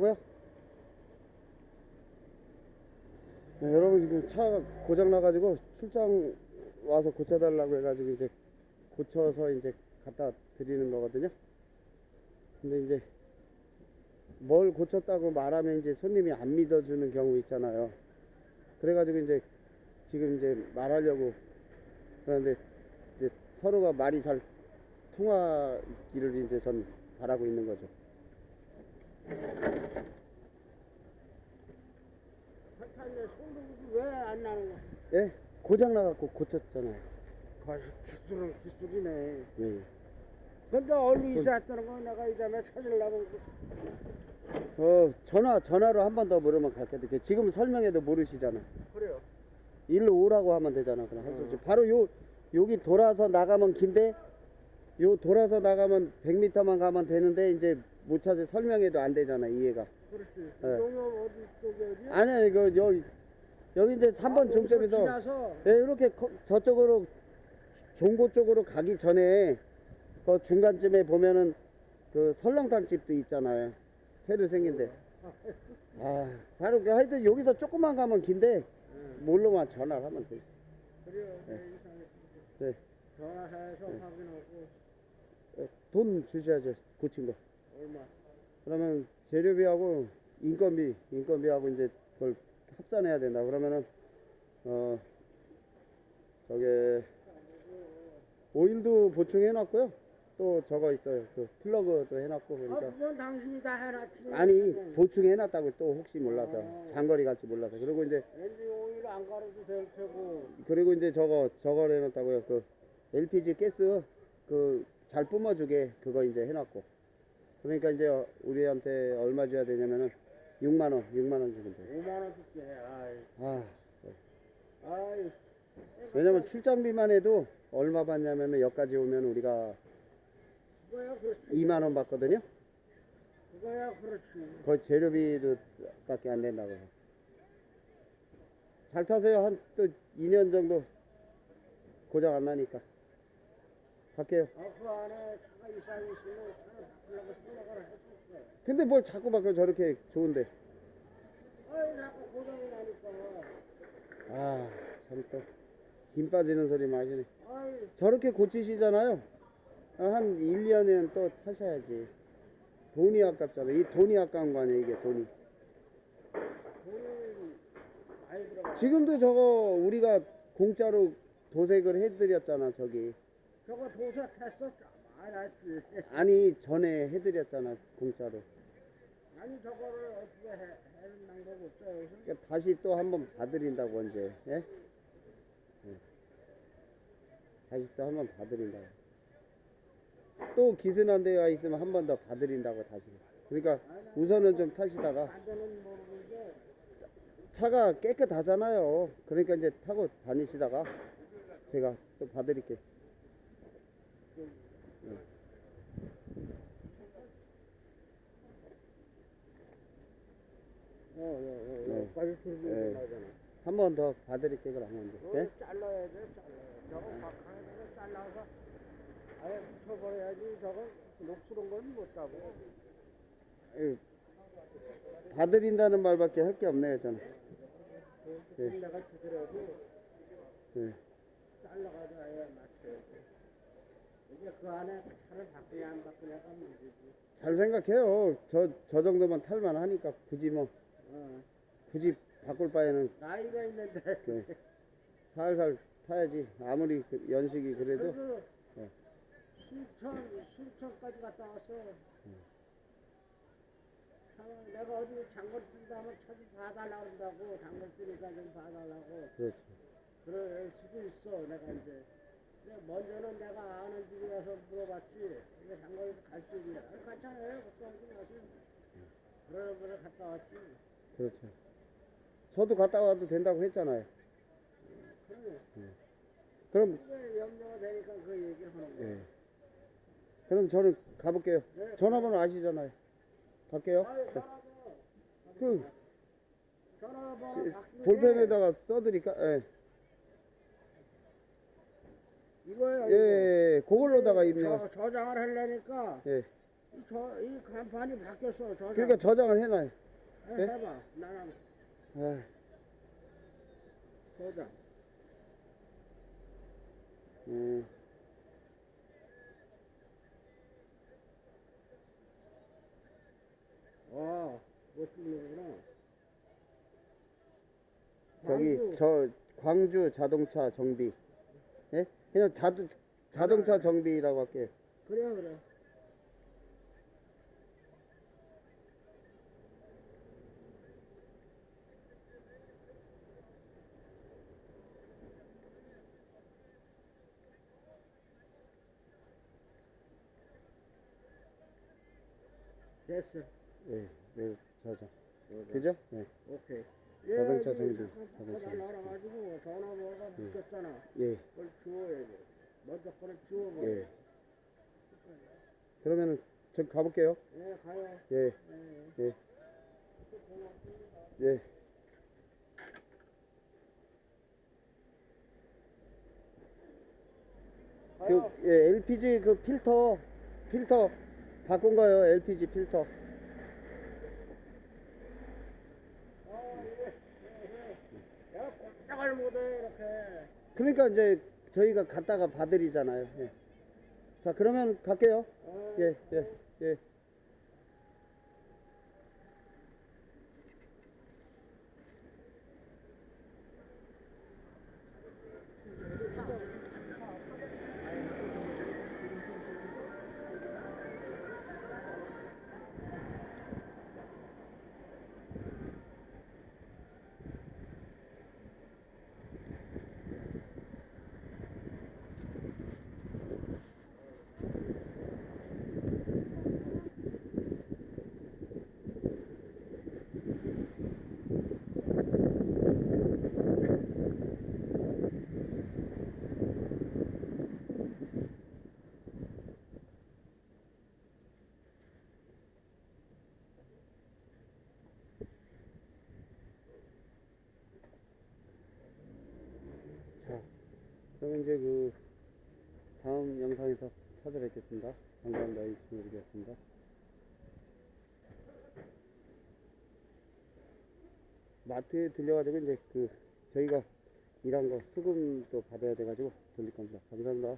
뭐야? 네, 여러분 지금 차가 고장 나가지고 출장 와서 고쳐달라고 해가지고 이제 고쳐서 이제 갖다 드리는 거거든요. 근데 이제 뭘 고쳤다고 말하면 이제 손님이 안 믿어주는 경우 있잖아요. 그래가지고 이제 지금 이제 말하려고 그러는데 이제 서로가 말이 잘 통하기를 이제 전 바라고 있는 거죠. 설탕에 소득이 왜안 나는 거야? 예? 고장 나갖고 고쳤잖아요. 거기서 기술은 기술이네. 예. 예. 근데 얼리 있었다는 거 내가 이 다음에 찾으려고 어, 전화, 전화로 한 번 더 물으면 갈게요. 지금 설명해도 모르시잖아. 그래요. 일로 오라고 하면 되잖아. 그럼 할 수 없지. 바로 요, 여기 돌아서 나가면 긴데, 요 돌아서 나가면 100m만 가면 되는데, 이제 못 찾아 설명해도 안 되잖아, 이해가. 그렇지. 네. 용역 어디 어디야? 아니야, 이거, 여기, 여기 이제 3번 아, 종점에서, 지나서 예, 이렇게 커- 저쪽으로, 종고 쪽으로 가기 전에, 그 중간쯤에 보면은, 그 설렁탕 집도 있잖아요. 새로 생긴데. 아, 바로 그 하여튼 여기서 조금만 가면 긴데, 뭘로만 전화를 하면 되지. 그래요. 네. 네. 이상해. 네. 전화해서 확인하고 어, 돈 주셔야죠 고친 거 얼마. 그러면 재료비하고 인건비 인건비하고 이제 그걸 합산해야 된다 그러면은 어 저게 오일도 보충해 놨고요 또 저거 있어요 그 플러그도 해놨고 아, 그러니까 그건 당신이 다 해놨지. 아니 보충해 놨다고 또 혹시 몰라서 어. 장거리 갈지 몰라서 그리고 이제 오일 안 가려도 될 테고. 그리고 이제 저거 저걸 해놨다고요 그 LPG 가스 그 잘 뿜어주게 그거 이제 해놨고 그러니까 이제 우리한테 얼마 줘야 되냐면은 6만 원 6만 원 주면 돼. 5만 원 줄게. 아이. 아 아이. 왜냐면 출장비만 해도 얼마 받냐면은 여기까지 오면 우리가 그거야 그렇지. 2만 원 받거든요. 그거야 그렇지. 거의 재료비도 밖에 안 된다고. 잘 타세요. 한 또 2년 정도 고장 안 나니까. 갈게요. 근데 뭘 자꾸 바꿔 저렇게 좋은데. 아, 참 또, 힘 빠지는 소리 마시네. 저렇게 고치시잖아요. 아, 한 1, 2년은 또 타셔야지. 돈이 아깝잖아. 이 돈이 아까운 거 아니야, 이게 돈이. 지금도 저거 우리가 공짜로 도색을 해드렸잖아, 저기. 저거 도색했어? 났지. 아니, 전에 해드렸잖아, 공짜로. 아니, 저거를 어떻게 해, 하는 방법 없어요. 그러니까 다시 또 한번 봐드린다고, 언제. 예? 예. 다시 또 한번 봐드린다고. 또 기스난 데가 있으면 한 번 더 봐드린다고, 다시. 그러니까 우선은 좀 타시다가 모르는데, 차가 깨끗하잖아요. 그러니까 이제 타고 다니시다가 제가 또 봐드릴게요. 어, 어, 어, 네. 네. 한 번 더 봐드릴게요, 그럼 먼저. 예? 어, 잘라야 돼, 잘라야 돼. 저거 박하게 잘라서 아예 붙여버려야지. 저거 녹슬은 건 못 잡고. 예. 봐드린다는 말밖에 할 게 없네요, 저는. 그 내가 주더라도 예. 잘라가지고 아예 맞춰야지. 이제 그 안에 차를 바꾸냐 안 바꾸냐가 문제지. 잘 생각해요. 저, 저 정도만 탈만 하니까 굳이 뭐, 어. 굳이 바꿀 바에는 나이가 있는데. 그 살살 타야지. 아무리 그 연식이 그래도. 그래서 네. 순천, 순천까지 갔다 왔어. 차- 내가 어디 장걸 뛰다 하면 차좀 봐달라고 그런다고. 장걸 뛰니까 좀 봐달라고. 그렇죠. 그럴 수도 있어, 내가 이제. 먼저는 내가 아는 집에 가서 물어봤지. 이게 장거리 갈수 있냐. 아, 갔잖아요. 걱정하지 마세요. 그러는 거를 갔다 왔지. 그렇죠. 저도 갔다 와도 된다고 했잖아요. 그러네. 그럼, 그게 염려가 되니까 그 얘기를 하는 거야. 예. 그럼 저는 가볼게요. 네. 전화번호 아시잖아요. 갈게요. 네. 전화번호. 그, 전화번호 그게 볼펜에다가 써드릴까? 예. 이거예요. 예, 예, 예. 그걸로다가 입력. 저, 저장을 하려니까 예. 이 저, 이 간판이 바뀌었어. 저장. 그러니까 저장을 해놔요. 해, 네? 해봐. 나랑 아, 저장. 음, 아, 못 찍는구나. 저기 광주. 저 광주 자동차 정비. 예? 그냥 자도, 자동차 정비라고 할게요. 그래, 그래. 됐어. 예, 네. 저장. 그죠? 네. 오케이. 자동차 얘 정비, 잠깐 자동차 바꿔 날아가지고 전화번호가 바뀌었잖아. 예. 먼저 지워버려. 예. 그러면은 저 가볼게요. 예, 가요. 예, 예. 예. 예. 그 가요. 예, LPG 그 필터 필터 바꾼 거예요. LPG 필터. 아, 이게, 예, 예. 내가 꼼짝을 못해, 이렇게. 그러니까 이제 저희가 갖다가 봐드리잖아요. 예. 자, 그러면 갈게요. 어, 예, 예, 예. 이제 그 다음 영상에서 찾아뵙겠습니다. 감사합니다. 이승우이었습니다. 마트에 들려가지고 이제 그 저희가 일한 거 수금도 받아야 돼가지고 돌릴 겁니다. 감사합니다.